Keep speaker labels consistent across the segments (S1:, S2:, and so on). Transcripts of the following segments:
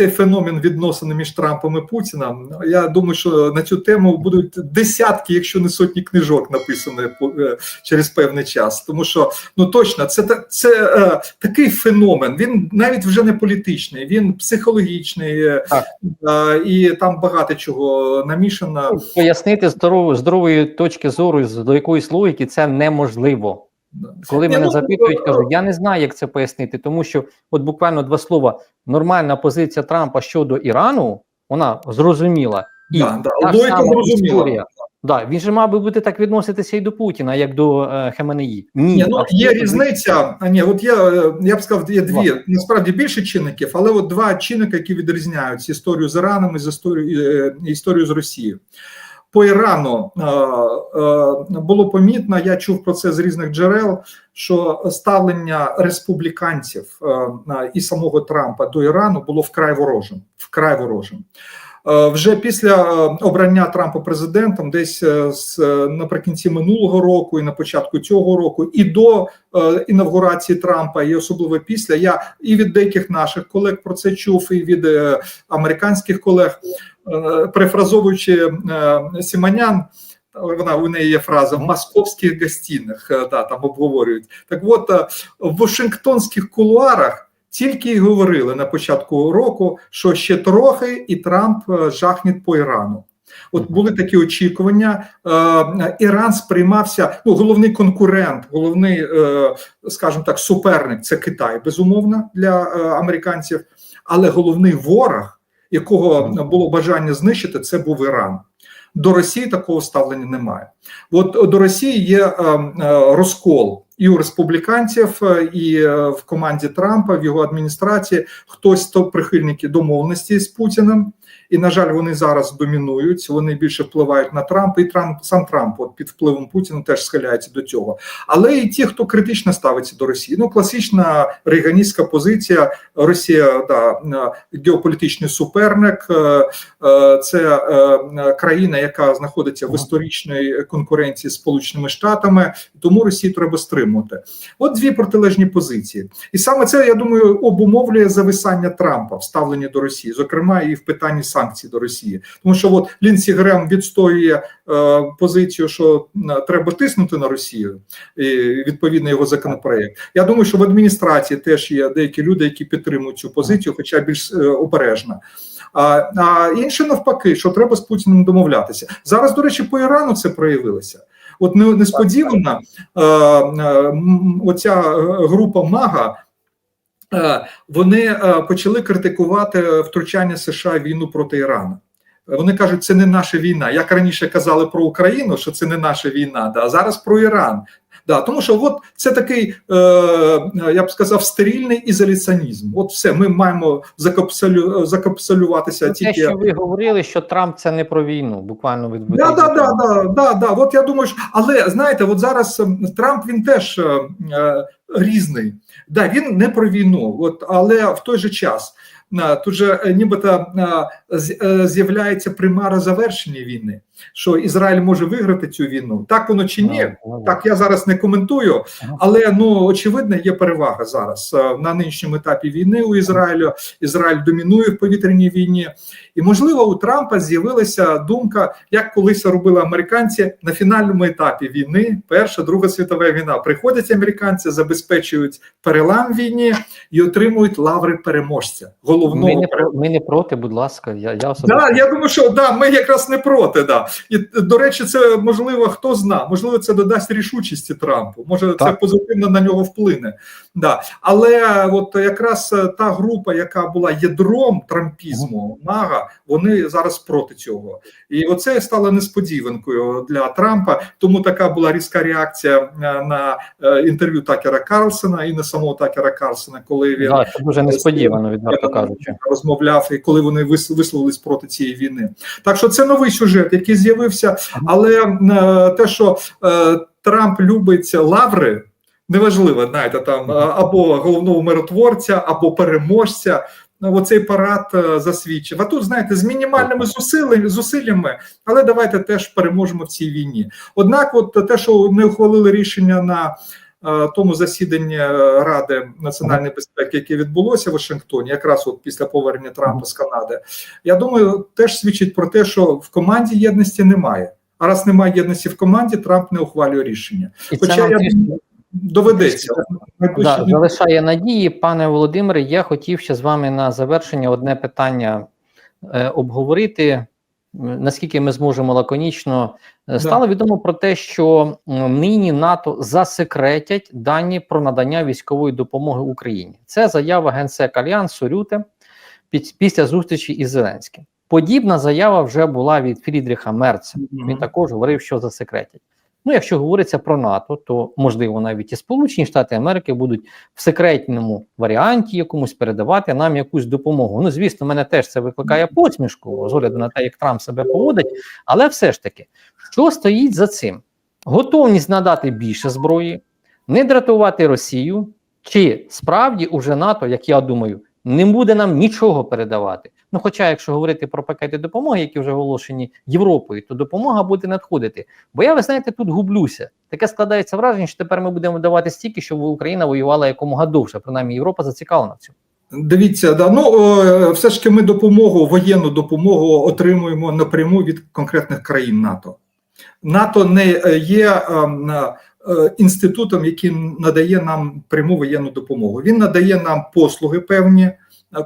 S1: цей феномен відносин між Трампом і Путіним. Я думаю, що на цю тему будуть десятки, якщо не сотні книжок написані е, через певний час. Тому що ну точно це це е, такий феномен. Він навіть вже не політичний, він психологічний е, е, і там багато чого намішано.
S2: Пояснити здорової, здорової точки зору, до якоїсь логіки, це неможливо. Коли мене
S1: ну,
S2: запитують,
S1: е,
S2: кажу, я не знаю, як це пояснити, тому що от буквально два слова. Нормальна позиція Трампа щодо Ірану, вона зрозуміла. І
S1: Да, да,
S2: ж сама історія. Да, він же мав би бути так відноситися і до Путіна, як до е, Хеменеї. Ні,
S1: Ні, ну є різниця. А ні, от є, е, я б сказав, є дві насправді більше чинників, але от два чинники, які відрізняють історію з Іраном і з історію, е, історію з Росією. По Ірану е, е, було помітно, я чув про це з різних джерел, що ставлення республіканців е, і самого Трампа до Ірану було вкрай ворожим. Вкрай ворожим. Вже після обрання Трампа президентом, десь наприкінці минулого року і на початку цього року, і до інавгурації Трампа, і особливо після, я і від деяких наших колег про це чув, і від американських колег, перефразовуючи е, Сіманян. Вона у неї є фраза в московських гостинах, е, да, там обговорюють. Так от е, в Вашингтонських кулуарах тільки й говорили на початку року, що ще трохи, і Трамп е, жахне по Ірану. От були такі очікування. Е, Іран сприймався. Ну, головний конкурент, головний, е, скажімо так, суперник це Китай, безумовно, для е, американців, але головний ворог, якого було бажання знищити, це був Іран. До Росії такого ставлення немає. От до Росії є е, е, розкол і у республіканців, е, і в команді Трампа, в його адміністрації хтось то прихильники домовленості з Путіним, і на жаль, вони зараз домінують. Вони більше впливають на Трампа, і Трамп сам Трамп от під впливом Путіна теж схиляється до цього. Але і ті, хто критично ставиться до Росії, ну класична рейганістська позиція. Росія да е, геополітичний суперник, е, е, це країна, яка знаходиться в історичній конкуренції з Сполученими Штатами, тому Росію треба стримувати. От дві протилежні позиції, і саме це я думаю обумовлює зависання Трампа в ставленні до Росії, зокрема і в питанні санкцій до Росії, тому що от Лінсі Грем відстоює е, позицію, що е, треба тиснути на Росію, і відповідно його законопроект. Я думаю, що в адміністрації теж є деякі люди, які підтримують цю позицію, хоча більш е, обережно. А, а інше навпаки, що треба з Путіним домовлятися зараз. До речі, по Ірану це проявилося. От не- несподівано е, е, оця е, група Мага. Е, Вони е, почали критикувати втручання США в війну проти Ірану. Вони кажуть, це не наша війна. Як раніше казали про Україну, що це не наша війна, да, а зараз про Іран. Да, тому що от це такий, е, я б сказав, стерильний ізоляціонізм. От все, ми маємо закапсулю, закапсулюватися
S2: Те,
S1: тільки.
S2: що ви говорили, що Трамп це не про війну, буквально від
S1: Да, да, да, да, да, да. От я думаю, що але знаєте, от зараз ем, Трамп він теж е, е, різний. Да, він не про війну, от але в той же час. Тут же е, нібито е, з'являється примара завершення війни, що Ізраїль може виграти цю війну. Так воно чи ні? Так я зараз не коментую, але ну очевидно, є перевага зараз е, на нинішньому етапі війни у Ізраїлю. Ізраїль домінує в повітряній війні, і можливо у Трампа з'явилася думка, як колись робили американці на фінальному етапі війни. Перша, друга світова війна. Приходять американці, забезпечують перелам війні і отримують лаври переможця. Головного
S2: Ми не, ми не проти, будь ласка. Я, я особисто.
S1: Да, я думаю, що да, ми якраз не проти. Да. І до речі, це можливо, хто зна, можливо, це додасть рішучості Трампу. Може, це позитивно на нього вплине. Да. Але от якраз е, та група, яка була ядром трампізму, мага, вони зараз проти цього. І оце стало несподіванкою для Трампа. Тому така була різка реакція е, на е, інтерв'ю Такера Карлсона і на самого Такера Карлсона, коли він
S2: Да, це дуже несподівано, відверто кажучи.
S1: розмовляв і коли вони вис- висловились проти цієї війни. Так що це новий сюжет, який з'явився, але е, те, що е, Трамп любить лаври. Неважливо, знаєте, там е, або головного миротворця, або переможця. Оцей парад е, засвідчив. А тут, знаєте, з мінімальними зусиллями, але давайте теж переможемо в цій війні. Однак, от те, що не ухвалили рішення на е, тому засіданні е, Ради національної безпеки, яке відбулося в Вашингтоні, якраз от після повернення Трампа з Канади, я думаю, теж свідчить про те, що в команді єдності немає. А раз немає єдності в команді, Трамп не ухвалює рішення.
S2: І
S1: Хоча я доведеться.
S2: Да, залишає надії, пане Володимире. Я хотів ще з вами на завершення одне питання е, обговорити. Наскільки ми зможемо лаконічно, Е, стало відомо про те, що нині НАТО засекретять дані про надання військової допомоги Україні. Це заява генсека Альянсу Рюте під, після зустрічі із Зеленським. Подібна заява вже була від Фрідріха Мерца. Він також говорив, що засекретять. Ну, якщо говориться про НАТО, то можливо навіть і Сполучені Штати Америки будуть в секретному варіанті якомусь передавати нам якусь допомогу. Ну, звісно, мене теж це викликає посмішку з огляду на те, як Трамп себе поводить. Але все ж таки, що стоїть за цим? Готовність надати більше зброї, не дратувати Росію, чи справді уже НАТО, як я думаю, не буде нам нічого передавати. Ну, хоча, якщо говорити про пакети допомоги, які вже оголошені Європою, то допомога буде надходити. Бо я, ви знаєте, тут гублюся. Таке складається враження, що тепер ми будемо давати стільки, щоб Україна воювала якомога довше. Принаймні, Європа зацікавлена в цьому.
S1: Дивіться, да ну все ж таки ми допомогу, воєнну допомогу отримуємо напряму від конкретних країн НАТО. НАТО не е, є ем, е, інститутом, який надає нам пряму воєнну допомогу. Він надає нам послуги певні,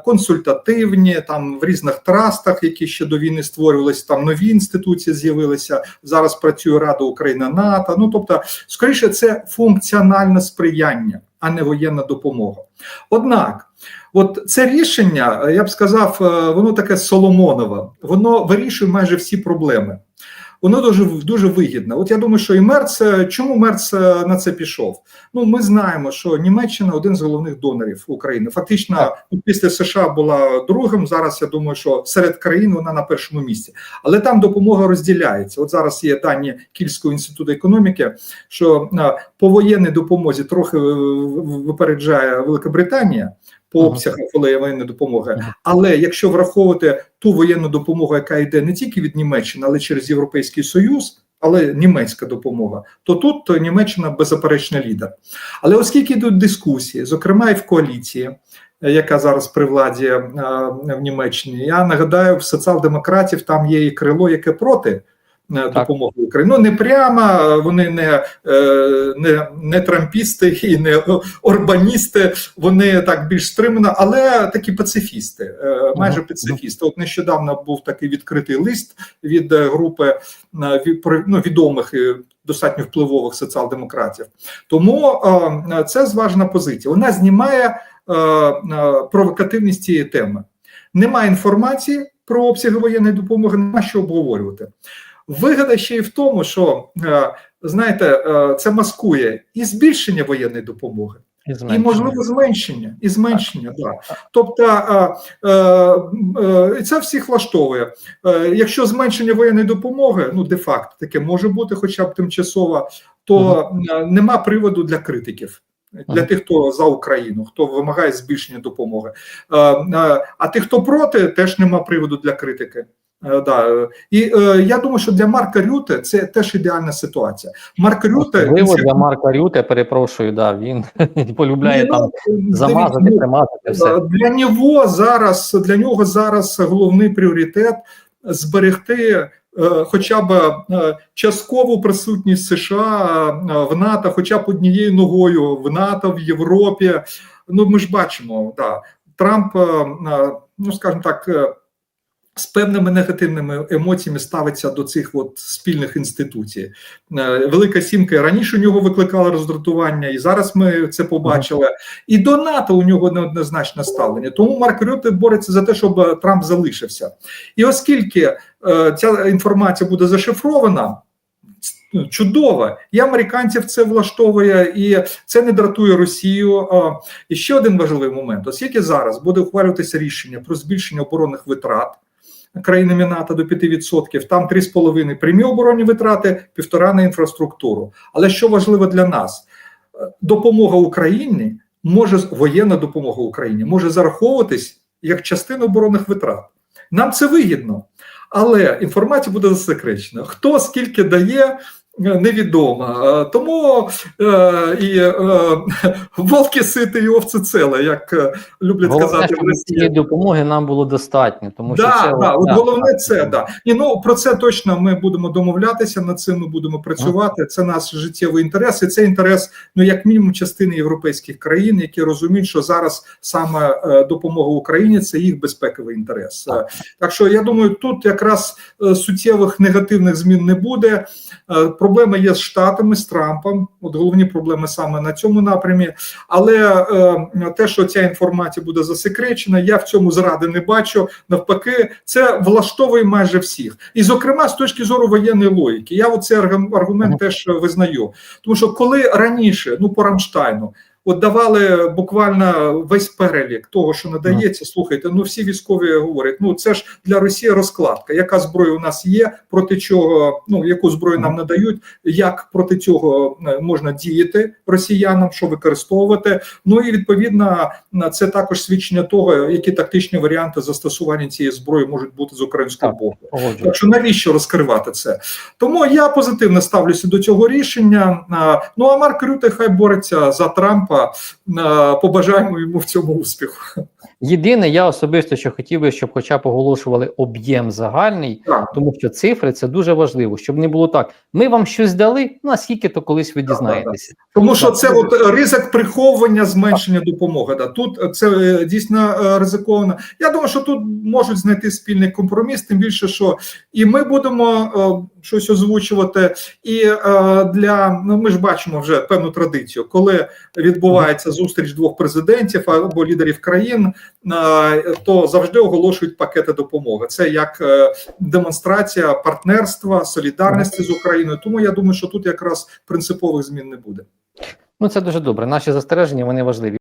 S1: консультативні, там в різних трастах, які ще до війни створювалися, там нові інституції з'явилися. Зараз працює Рада Україна НАТО. Ну тобто, скоріше, це функціональне сприяння, а не воєнна допомога. Однак, от це рішення, я б сказав, е, воно таке Соломонове, воно вирішує майже всі проблеми. Воно дуже дуже вигідне. От я думаю, що і Мерц, е, чому Мерц е, на це пішов? Ну, ми знаємо, що Німеччина один з головних донорів України. Фактично, після США була другим. Зараз я думаю, що серед країн вона на першому місці, але там допомога розділяється. От зараз є дані Кільського інституту економіки, що е, по воєнній допомозі трохи випереджає Велика Британія по
S2: Ага.
S1: обсягах воєнної допомоги. Але якщо враховувати ту воєнну допомогу, яка йде не тільки від Німеччини, але через Європейський Союз, але німецька допомога, то тут то Німеччина беззаперечний лідер. Але оскільки йдуть дискусії, зокрема і в коаліції, е, яка зараз при владі е, в Німеччині, я нагадаю, в соціал-демократів там є і крило, яке проти. Е, Допомоги Україні. Ну не прямо е, вони не, е, не, не трампісти і не орбаністи, вони так більш стримано, але такі пацифісти, майже пацифісти. От нещодавно був такий відкритий лист від групи ну, відомих і достатньо впливових соціал-демократів. Тому е, це зважна позиція. Вона знімає е, провокативність цієї теми. Немає інформації про обсяги воєнної допомоги, нема що обговорювати. Вигода ще й в тому, що е, знаєте, е, це маскує і збільшення воєнної допомоги,
S2: І,
S1: і можливо зменшення, і зменшення. Да. Тобто е, е, е, це всіх влаштовує. Е, якщо зменшення воєнної допомоги, ну де факт таке може бути, хоча б тимчасово, то е, нема приводу для критиків. Для
S2: Мгм.
S1: тих, хто за Україну, хто вимагає збільшення допомоги. Е, е, а тих, хто проти, теж нема приводу для критики. Е, Да. е, І е, я думаю, що для Марка Рюте це теж ідеальна ситуація. Марк Рюте
S2: Особливо
S1: це-
S2: для Марка Рюте, перепрошую, да, він полюбляє
S1: ну,
S2: там замазати, примазати все.
S1: Для нього зараз для нього зараз головний пріоритет зберегти. Хоча б часткову присутність США в НАТО, хоча б однією ногою в НАТО, в Європі. Ну ми ж бачимо, да, Трамп, ну скажімо так, з певними негативними емоціями ставиться до цих от спільних інституцій. Е, Велика сімка раніше у нього викликала роздратування, і зараз ми це побачили. І до НАТО у нього неоднозначне ставлення. Тому Марк Рюте бореться за те, щоб е, Трамп залишився. І оскільки е, ця інформація буде зашифрована. Чудово, і американців це влаштовує, і це не дратує Росію. І ще один важливий момент: оскільки зараз буде ухвалюватися рішення про збільшення оборонних витрат країнами НАТО до 5%, там 3,5 прямі оборонні витрати, півтора на інфраструктуру. Але що важливо для нас, допомога Україні може воєнна допомога Україні може зараховуватись як частина оборонних витрат. Нам це вигідно, але інформація буде засекречена. Хто скільки дає, Невідома. Е, Тому е, і е, вовки сити і овці целе, як е, люблять
S2: Головне,
S1: казати в Росії.
S2: допомоги нам було достатньо, тому що
S1: Да,
S2: це
S1: да, от
S2: да,
S1: головне
S2: так.
S1: це да. І ну про це точно ми будемо домовлятися. Над цим ми будемо працювати. Це наш життєвий інтерес, і це інтерес, ну як мінімум, частини європейських країн, які розуміють, що зараз саме е, допомога Україні це їх безпековий інтерес. Е, Так що я думаю, тут якраз суттєвих негативних змін не буде. Проблеми є з штатами, з Трампом. От головні проблеми саме на цьому напрямі. Але е, те, що ця інформація буде засекречена, я в цьому зради не бачу. Навпаки, це влаштовує майже всіх. І, зокрема, з точки зору воєнної логіки, я оцей аргум- аргумент теж визнаю. Тому що коли раніше, ну по Рамштайну. От давали буквально весь перелік того, що надається. Слухайте, ну всі військові говорять: ну це ж для Росії розкладка. Яка зброя у нас є, проти чого ну яку зброю нам надають, як проти цього е, можна діяти росіянам, що використовувати. Ну і відповідно на це також свідчення того, які тактичні варіанти застосування цієї зброї можуть бути з українського
S2: Так.
S1: боку. Так що навіщо розкривати це? Тому я позитивно ставлюся до цього рішення. Ну а Марк Рюте хай бореться за Трампа. А, Побажаємо йому в цьому успіху.
S2: Єдине, я особисто що хотів би, щоб хоча б оголошували об'єм загальний,
S1: Так.
S2: тому що цифри це дуже важливо, щоб не було так. Ми вам щось дали, наскільки то колись ви дізнаєтеся.
S1: Тому що це от ризик приховування зменшення допомоги. Да. Тут це е, дійсно е, ризиковано. Я думаю, що тут можуть знайти спільний компроміс, тим більше, що і ми будемо е, щось озвучувати. І е, для ну ми ж бачимо вже певну традицію, коли відбувається зустріч двох президентів або лідерів країн, е, то завжди оголошують пакети допомоги. Це як е, демонстрація партнерства, солідарності з Україною. Тому я думаю, що тут якраз принципових змін не буде.
S2: Ну це дуже добре. Наші застереження вони важливі.